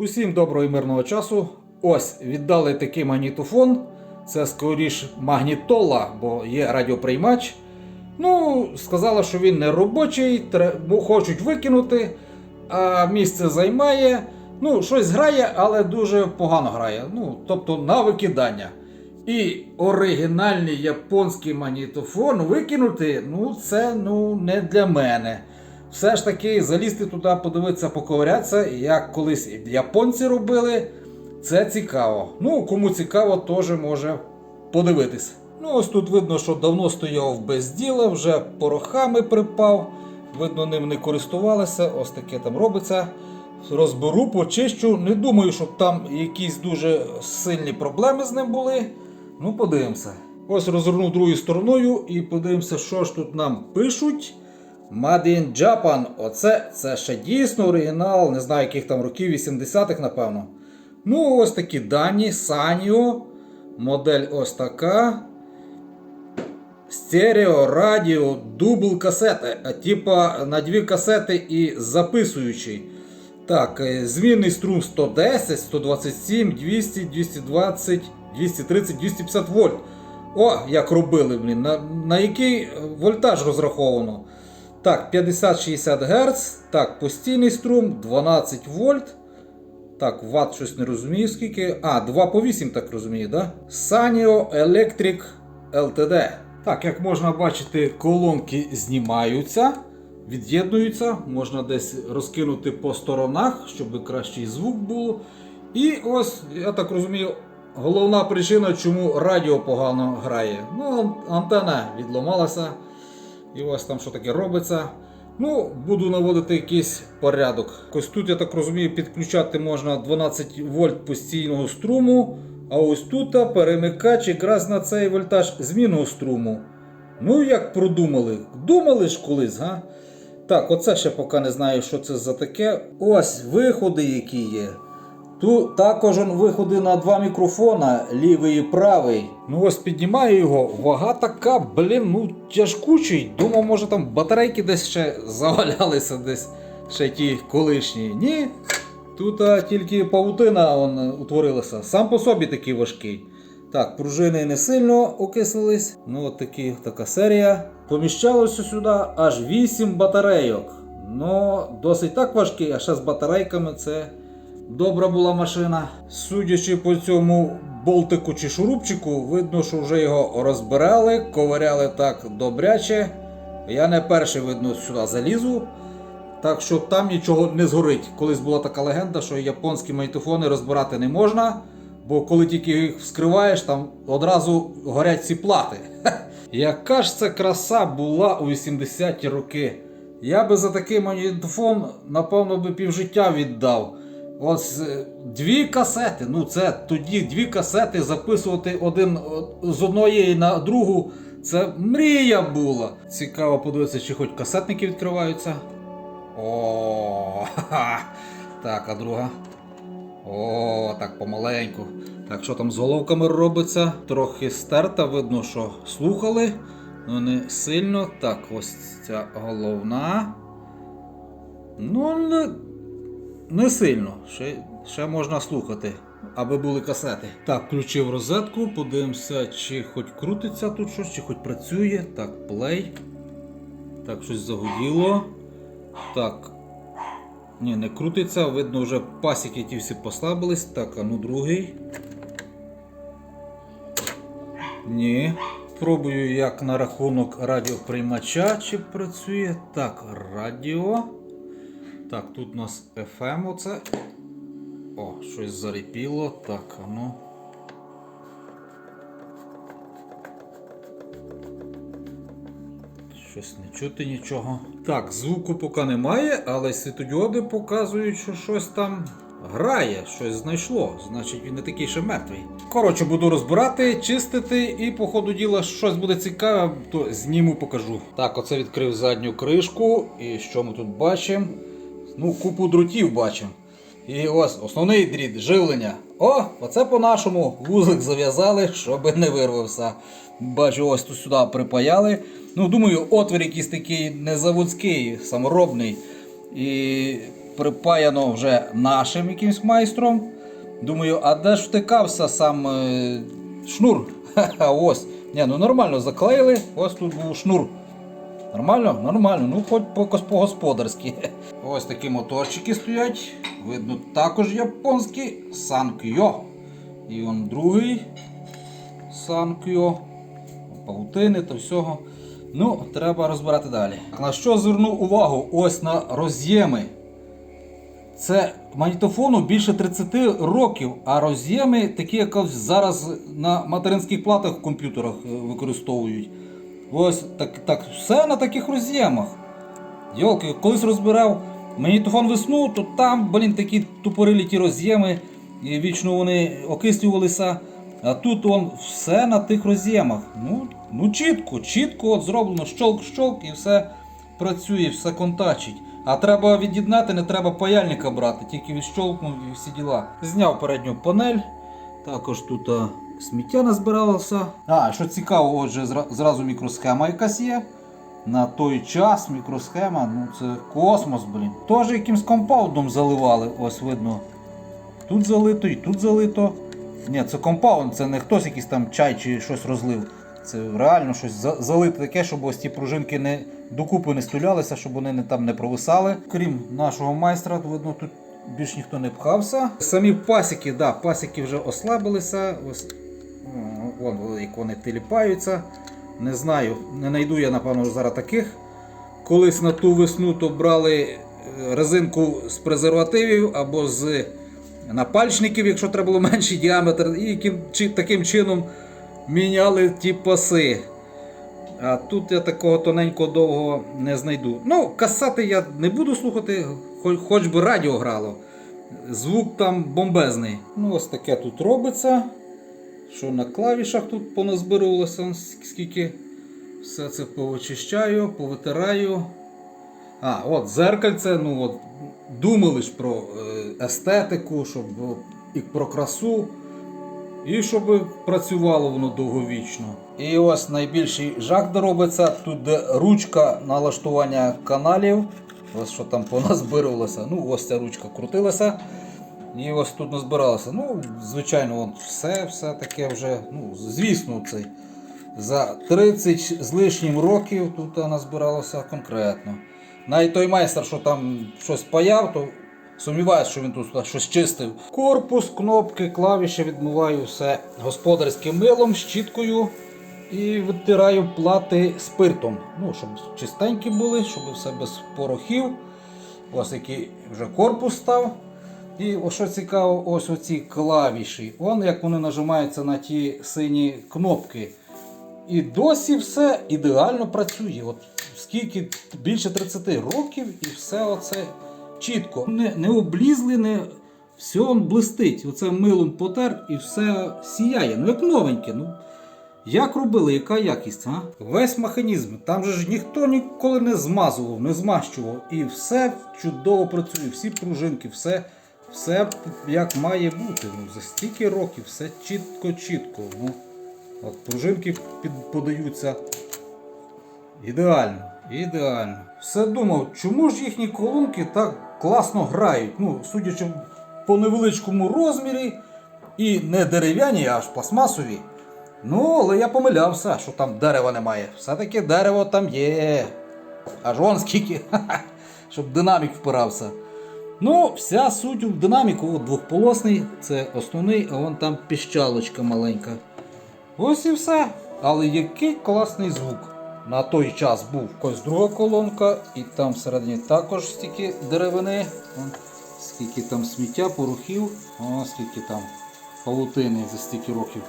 Усім доброго і мирного часу. Ось віддали такий магнітофон. Це скоріш магнітола, бо є радіоприймач. Ну, сказали, що він не робочий, хочуть викинути, а місце займає. Ну, щось грає, але дуже погано грає. Ну, тобто на викидання. І оригінальний японський магнітофон викинути, ну, це ну, не для мене. Все ж таки залізти туди, подивитися, поковирятися, як колись японці робили. Це цікаво. Ну, кому цікаво, теж може подивитись. Ну, ось тут видно, що давно стояв без діла, вже порохами припав. Видно, ним не користувалися. Ось таке там робиться. Розберу, почищу. Не думаю, щоб там якісь дуже сильні проблеми з ним були. Ну, подивимося. Ось розвернув другою стороною і подивимося, що ж тут нам пишуть. Made in Japan. Оце це ще дійсно оригінал, не знаю, яких там років, 80-х, напевно. Ну, ось такі дані, Sanyo. Модель ось така. Стерео, радіо, дубл касети. Типа на дві касети і записуючий. Так, е, змінний струм 110, 127, 200, 220, 230, 250 вольт. О, як робили, блін. На, на який вольтаж розраховано? Так, 50-60 Гц. Так, постійний струм 12 вольт. Так, ватт щось не розумію скільки. А, 2 по 8, так розумію, да? Sanyo Electric LTD. Так, як можна бачити, колонки знімаються, від'єднуються, можна десь розкинути по сторонах, щоб кращий звук було. І ось, я так розумію, головна причина, чому радіо погано грає. Ну, ан- антена відломалася. І ось там що таке робиться. Ну, буду наводити якийсь порядок. Ось тут, я так розумію, підключати можна 12 вольт постійного струму. А ось тут перемикач якраз на цей вольтаж змінного струму. Ну, як продумали? Думали ж колись, га? Так, оце ще поки не знаю, що це за таке. Ось виходи, які є. Тут також виходи на два мікрофона, лівий і правий. Ну ось піднімаю його, вага така, блін, ну тяжкучий. Думав, може там батарейки десь ще завалялися, десь ще ті колишні. Ні. Тут а, тільки павутина он, е, утворилася. Сам по собі такий важкий. Так, пружини не сильно окислились. Ну, от такі, така серія. Поміщалося сюди аж 8 батарейок. Ну, досить так важкий, а ще з батарейками це добра була машина. Судячи по цьому болтику чи шурупчику, видно, що вже його розбирали, ковиряли так добряче. Я не перший, видно, сюди залізу. Так що там нічого не згорить. Колись була така легенда, що японські магнітофони розбирати не можна, бо коли тільки їх вскриваєш, там одразу горять ці плати. Яка ж це краса була у 80-ті роки. Я би за такий магнітофон, напевно, би півжиття віддав. Ось е, дві касети. Ну це тоді дві касети записувати один з одної на другу. Це мрія була. Цікаво подивитися, чи хоч касетники відкриваються. О, ха-ха. так, а друга. О, так помаленьку. Так, що там з головками робиться? Трохи стерта, видно, що слухали. Ну не сильно. Так, ось ця головна. Ну, не, сильно. Ще, ще можна слухати, аби були касети. Так, включив розетку, подивимося, чи хоч крутиться тут щось, чи хоч працює. Так, плей. Так, щось загуділо. Так. Ні, не крутиться, видно, вже пасіки ті всі послабились. Так, а ну другий. Ні. Пробую, як на рахунок радіоприймача, чи працює. Так, радіо. Так, тут у нас FM оце. О, щось зарипіло. Так, ну. Щось не чути нічого. Так, звуку поки немає, але світодіоди показують, що щось там грає, щось знайшло. Значить, він не такий ще мертвий. Коротше, буду розбирати, чистити, і по ходу діла щось буде цікаве, то зніму покажу. Так, оце відкрив задню кришку. І що ми тут бачимо? Ну, купу дротів бачимо. І ось основний дріт живлення. О, оце по-нашому вузлик зав'язали, щоб не вирвався. Бачу, ось тут сюди припаяли. Ну, думаю, отвір якийсь такий незаводський, саморобний. І припаяно вже нашим якимсь майстром. Думаю, а де ж втикався сам е, шнур? Ха-ха, ось. Ні, ну нормально заклеїли, ось тут був шнур. Нормально? Нормально, ну хоч по- по-господарськи. Ось такі моторчики стоять. Видно, також японські Санкйо. І он другий Санкйо. Паутини та всього. Ну, треба розбирати далі. На що звернув увагу? Ось на роз'єми. Це магнітофону більше 30 років, а роз'єми такі, як зараз на материнських платах в комп'ютерах е, використовують. Ось так, так все на таких роз'ємах. Йолки, колись розбирав магнітофон весну, то там, блін, такі тупорилі ті роз'єми, і вічно вони окислювалися. А тут он все на тих роз'ємах. Ну, ну чітко, чітко от зроблено щолк-щолк і все працює, все контачить. А треба від'єднати, не треба паяльника брати, тільки відщолкнув і всі діла. Зняв передню панель. Також тут сміття назбиралося. А, що цікаво, отже, зразу мікросхема якась є. На той час мікросхема, ну це космос, блін. Теж якимсь компаундом заливали, ось видно. Тут залито і тут залито. Ні, це компаунд, це не хтось якийсь там чай чи щось розлив. Це реально щось за- залите таке, щоб ось ті пружинки не докупи не стулялися, щоб вони не, там не провисали. Крім нашого майстра, видно, тут більш ніхто не пхався. Самі пасіки, да, пасіки вже ослабилися. Ось, вон, як вони тіліпаються. Не знаю, не знайду я, напевно, зараз таких. Колись на ту весну то брали е, резинку з презервативів або з напальчників, якщо треба було менший діаметр, і яким, чи, таким чином міняли ті паси. А тут я такого тоненького довгого не знайду. Ну, касати я не буду слухати, хоч, хоч би радіо грало. Звук там бомбезний. Ну, ось таке тут робиться. Що на клавішах тут поназбирувалося, скільки все це повичищаю, повитираю. А, от зеркальце, ну от думали ж про е, естетику, щоб і про красу, і щоб працювало воно довговічно. І ось найбільший жах де робиться, тут де ручка налаштування каналів. Ось що там поназбирувалося. Ну, ось ця ручка крутилася. І ось тут назбиралося. Ну, звичайно, вон все, все таке вже, ну, звісно, цей. За 30 з лишнім років тут назбиралося конкретно. Навіть той майстер, що там щось паяв, то сумніваюся, що він тут щось чистив. Корпус, кнопки, клавіші відмиваю все господарським милом, щіткою і витираю плати спиртом. Ну, щоб чистенькі були, щоб все без порохів. Ось який вже корпус став. І що цікаво, ось оці клавіші. Вон як вони нажимаються на ті сині кнопки. І досі все ідеально працює. От скільки більше 30 років, і все оце чітко. Не, не облізли, не все он блистить. Оце милом потер і все сіяє. Ну як новеньке. Ну, як робили, яка якість? А? Весь механізм. Там же ж ніхто ніколи не змазував, не змащував. І все чудово працює, всі пружинки, все, все як має бути. Ну, за стільки років, все чітко-чітко. Ну, от пружинки подаються ідеально. Ідеально. Все думав, чому ж їхні колонки так класно грають? Ну, судячи по невеличкому розмірі, і не дерев'яні, аж пластмасові. Ну, але я помилявся, що там дерева немає. Все-таки дерево там є. Аж вон скільки, щоб динамік впирався. Ну, вся суть в динаміку двохполосний, це основний, а вон там піщалочка маленька. Ось і все. Але який класний звук. На той час був ось друга колонка, і там всередині також стільки деревини. Вон, скільки там сміття, порохів, о, скільки там павутини за стільки років.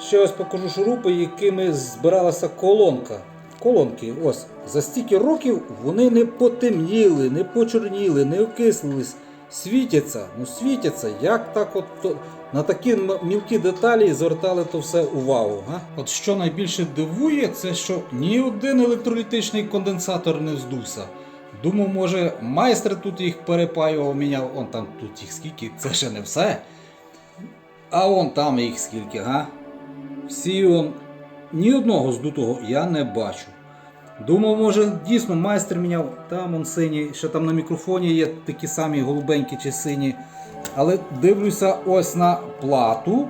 Ще ось покажу шурупи, якими збиралася колонка. Колонки, ось, за стільки років вони не потемніли, не почорніли, не окислились. Світяться, ну світяться, як так от то- на такі мілкі деталі звертали то все увагу. Га? От що найбільше дивує, це що ні один електролітичний конденсатор не здувся. Думав, може, майстер тут їх перепаював, міняв, он там тут їх скільки, це ще не все. А вон там їх скільки, га? Всі он, ні одного здутого я не бачу. Думав, може, дійсно майстер міняв. Там он синій, ще там на мікрофоні є такі самі голубенькі чи сині. Але дивлюся ось на плату.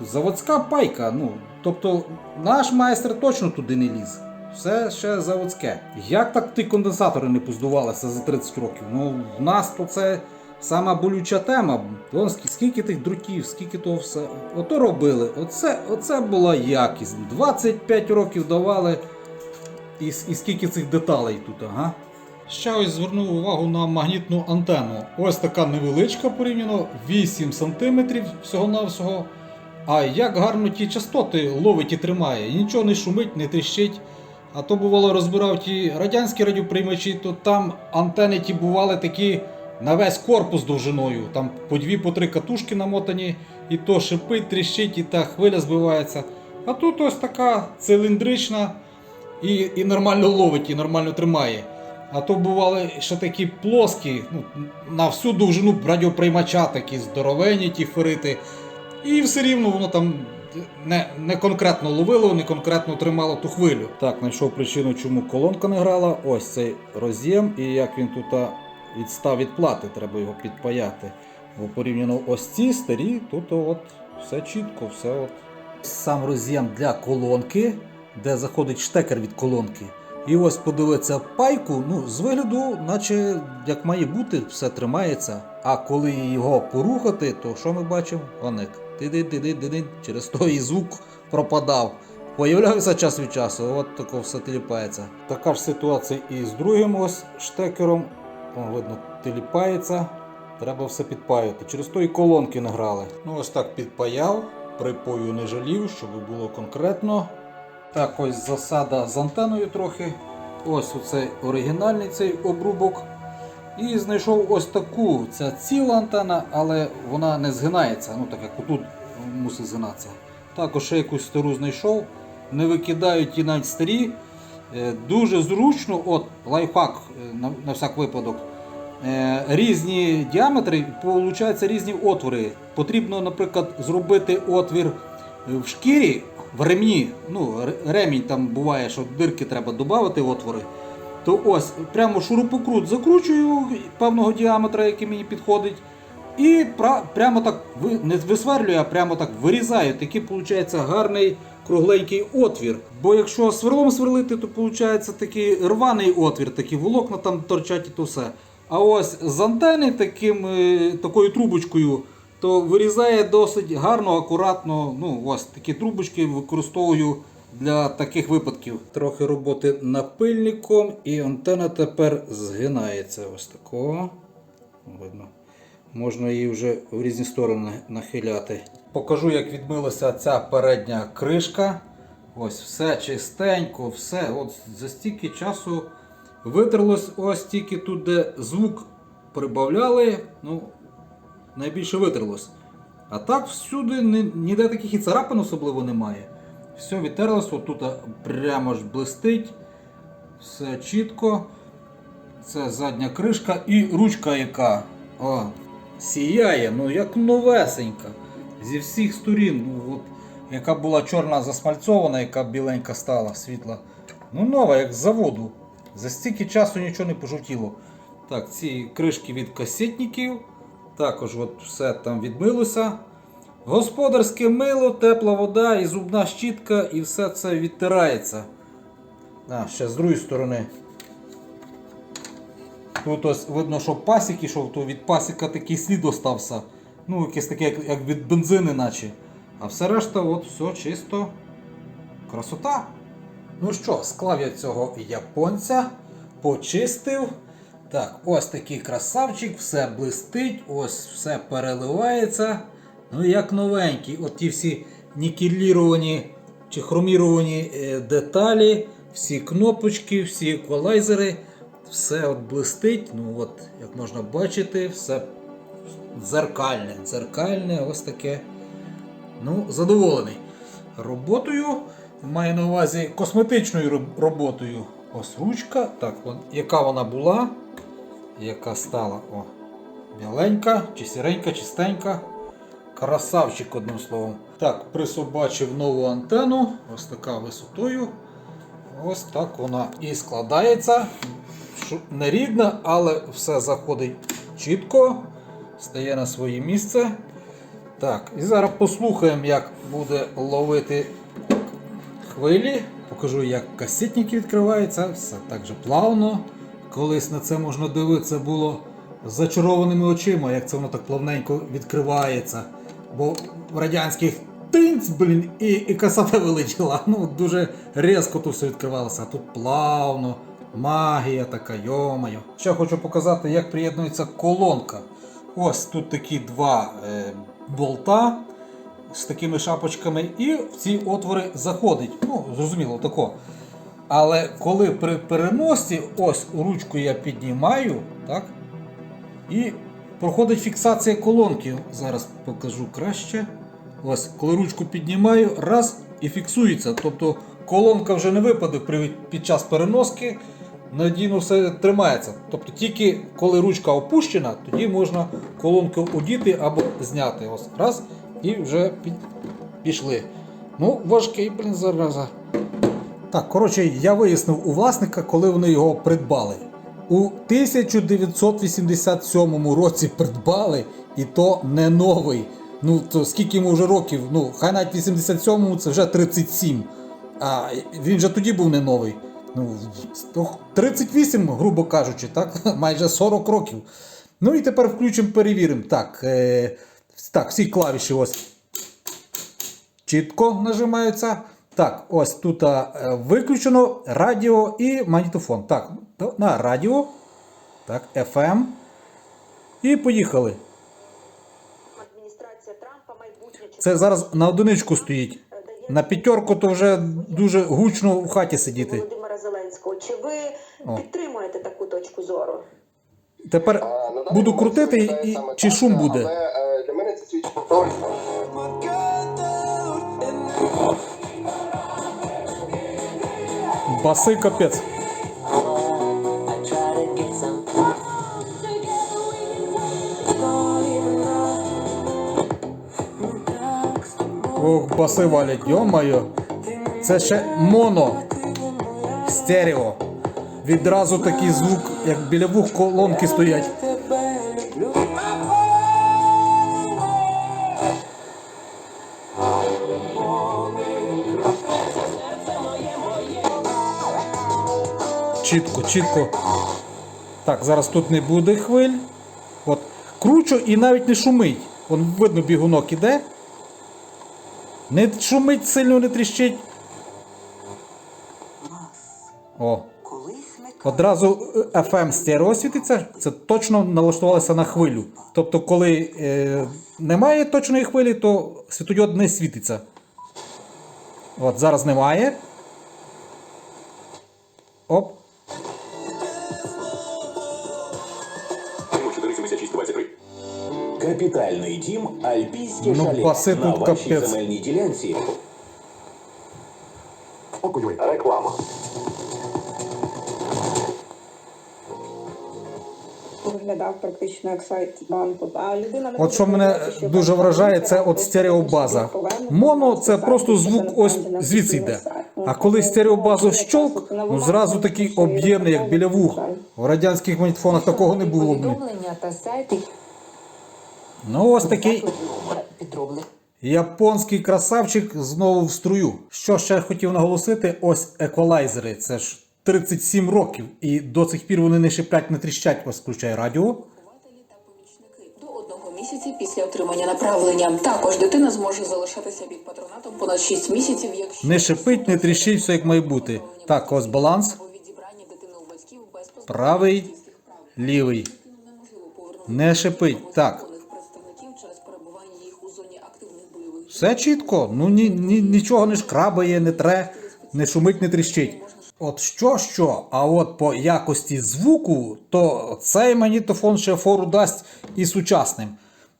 Заводська пайка. Ну, тобто наш майстер точно туди не ліз. Все ще заводське. Як так ті конденсатори не поздувалися за 30 років? Ну, в нас то це сама болюча тема. Вон скільки тих дротів, скільки того все. Ото робили. Оце, оце була якість. 25 років давали. І, і скільки цих деталей тут, ага. Ще ось звернув увагу на магнітну антенну. Ось така невеличка порівняно, 8 см всього-навсього. А як гарно ті частоти ловить і тримає. Нічого не шумить, не тріщить. А то бувало розбирав ті радянські радіоприймачі, то там антени ті бували такі на весь корпус довжиною. Там по дві, по три катушки намотані, і то шипить, тріщить, і та хвиля збивається. А тут ось така циліндрична і, і нормально ловить, і нормально тримає. А то бували ще такі плоскі, ну, на всю довжину радіоприймача такі здоровенні ті ферити. І все рівно воно там не, не конкретно ловило, не конкретно тримало ту хвилю. Так, знайшов причину, чому колонка не грала. Ось цей роз'єм, і як він тут відстав від плати, треба його підпаяти. Бо порівняно ось ці старі, тут от все чітко, все от. Сам роз'єм для колонки, де заходить штекер від колонки. І ось подивитися пайку, ну, з вигляду, наче як має бути, все тримається. А коли його порухати, то що ми бачимо? Оник. ти ти ти через то і звук пропадав. Появлявся час від часу, от тако все тіліпається. Така ж ситуація і з другим ось штекером. О, видно, тіліпається. Треба все підпаювати. Через то і колонки не грали. Ну ось так підпаяв, припою не жалів, щоб було конкретно. Так, ось засада з антеною трохи. Ось оцей оригінальний цей обрубок. І знайшов ось таку. Це ціла антена, але вона не згинається. Ну так як отут мусить згинатися. Також ще якусь стару знайшов. Не викидають ті навіть старі. Е, Дуже зручно, от лайфхак е, на, всяк випадок. Е, Різні діаметри, получаються різні отвори. Потрібно, наприклад, зробити отвір в шкірі, в ремні. Ну, ремінь там буває, що дирки треба додати отвори. То ось прямо шурупокрут закручую певного діаметра, який мені підходить. І прямо так не висверлюю, а прямо так вирізаю. Такий виходить гарний кругленький отвір. Бо якщо сверлом сверлити, то виходить такий рваний отвір, такі волокна там торчать і то все. А ось з антени таким, е, такою трубочкою, то вирізає досить гарно, акуратно. Ну, ось такі трубочки використовую для таких випадків. Трохи роботи напильником, і антена тепер згинається. Ось такого. Видно. Можна її вже в різні сторони нахиляти. Покажу, як відмилася ця передня кришка. Ось все чистенько, все. От за стільки часу витерлось ось тільки тут, де звук прибавляли, ну, найбільше витерлось. А так всюди ні- ніде таких і царапин особливо немає. Все відтерлось, отут прямо ж блистить. Все чітко. Це задня кришка і ручка яка. О, сіяє, ну як новесенька. Зі всіх сторін. Ну, от, яка була чорна засмальцована, яка біленька стала, світла. Ну, нова, як з заводу. За стільки часу нічого не пожовтіло. Так, ці кришки від касетників. Також от все там відмилося. Господарське мило, тепла вода і зубна щітка, і все це відтирається. А, ще з другої сторони. Тут видно, що пасік ішов, то від пасіка такий слід остався. Ну, якийсь такий, як, як від бензини, наче. А все решта, от все чисто. Красота. Ну що, склав я цього японця, почистив. Так, ось такий красавчик, все блистить, ось все переливається. Ну, як новенький. От ті всі нікеліровані чи хроміровані е, деталі, всі кнопочки, всі еквалайзери, все от блистить. Ну, от, як можна бачити, все дзеркальне. Дзеркальне, ось таке. Ну, задоволений. Роботою маю на увазі косметичною роботою. Ось ручка. Так, вон, яка вона була, яка стала. О, біленька, чи сіренька, чистенька. Красавчик, одним словом. Так, присобачив нову антенну, ось така висотою. Ось так вона і складається. Шу- Не рідна, але все заходить чітко, стає на своє місце. Так, і зараз послухаємо, як буде ловити хвилі. Покажу, як касетник відкривається, все так же плавно. Колись на це можна дивитися було з зачарованими очима, як це воно так плавненько відкривається. Бо в радянських тинць, блін, і, і касета вилетіла. Ну, дуже різко тут все відкривалося, а тут плавно. Магія така, йомайо. Ще хочу показати, як приєднується колонка. Ось тут такі два е, болта з такими шапочками, і в ці отвори заходить. Ну, зрозуміло, тако. Але коли при переносці, ось ручку я піднімаю, так? І проходить фіксація колонки. Зараз покажу краще. Ось, коли ручку піднімаю, раз і фіксується. Тобто колонка вже не випаде під час переноски, надійно все тримається. Тобто тільки коли ручка опущена, тоді можна колонку одіти або зняти. Ось раз і вже пішли. Ну, важкий, блін, зараза. Так, коротше, я вияснив у власника, коли вони його придбали. У 1987 році придбали, і то не новий. Ну, то скільки йому вже років? Ну, хай навіть 87-му це вже 37. А він же тоді був не новий. Ну, 38, грубо кажучи, так? Майже 40 років. Ну і тепер включимо, перевіримо. Так, е, так, всі клавіші ось чітко нажимаються. Так, ось тут е, виключено радіо і магнітофон. Так, то на радіо. Так, FM. І поїхали. Це зараз на одиничку стоїть. На п'ятерку то вже дуже гучно в хаті сидіти. Зеленського. Чи ви О. підтримуєте таку точку зору? Тепер А, буду крутити і чи так, шум буде. Але для мене це свідчить про Баси капець. Ох, баси валять, йо-моє. Це ще моно. Стерео. Відразу такий звук, як біля вух колонки стоять. Чітко, чітко. Так, зараз тут не буде хвиль. От. Кручу і навіть не шумить. Вон видно бігунок іде. Не шумить, сильно не тріщить. О. Одразу е, FM стерео світиться, це точно налаштувалося на хвилю. Тобто, коли е, немає точної хвилі, то світодіод не світиться. От зараз немає. Оп. Капітальний дім Альпійське Ну, шале на тут вашій капець. земельній ділянці. реклама. Виглядав практично як сайт банку. А людина не От що мене дуже вражає, це от стереобаза. Моно це просто звук ось звідси йде. А коли стереобазу щолк, ну зразу такий об'ємний, як біля вух. В радянських магнітофонах такого не було. сайти Ну ось такий японський красавчик знову в струю. Що ще хотів наголосити, ось еквалайзери. Це ж 37 років, і до цих пір вони не шиплять, не тріщать, ось включає радіо. До одного місяці після отримання направлення. Також дитина зможе залишатися під патронатом понад 6 місяців, якщо Не шипить, не тріщить, все як має бути. Так, ось баланс. Правий, лівий. Не шипить. Так. Все чітко. Ну ні, ні, нічого не шкрабає, не тре, не шумить, не тріщить. От що, що, а от по якості звуку, то цей магнітофон ще фору дасть і сучасним.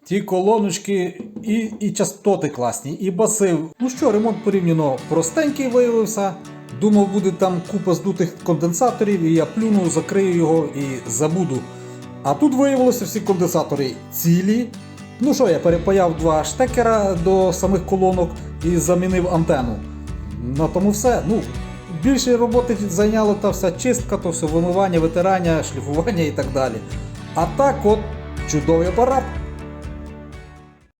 Ті колоночки і, і частоти класні, і баси. Ну що, ремонт порівняно простенький виявився. Думав, буде там купа здутих конденсаторів, і я плюну, закрию його і забуду. А тут виявилося всі конденсатори цілі. Ну що, я перепаяв два штекера до самих колонок і замінив антенну. На тому все. Ну, більше роботи зайняло та вся чистка, то все вимивання, витирання, шліфування і так далі. А так от чудовий апарат.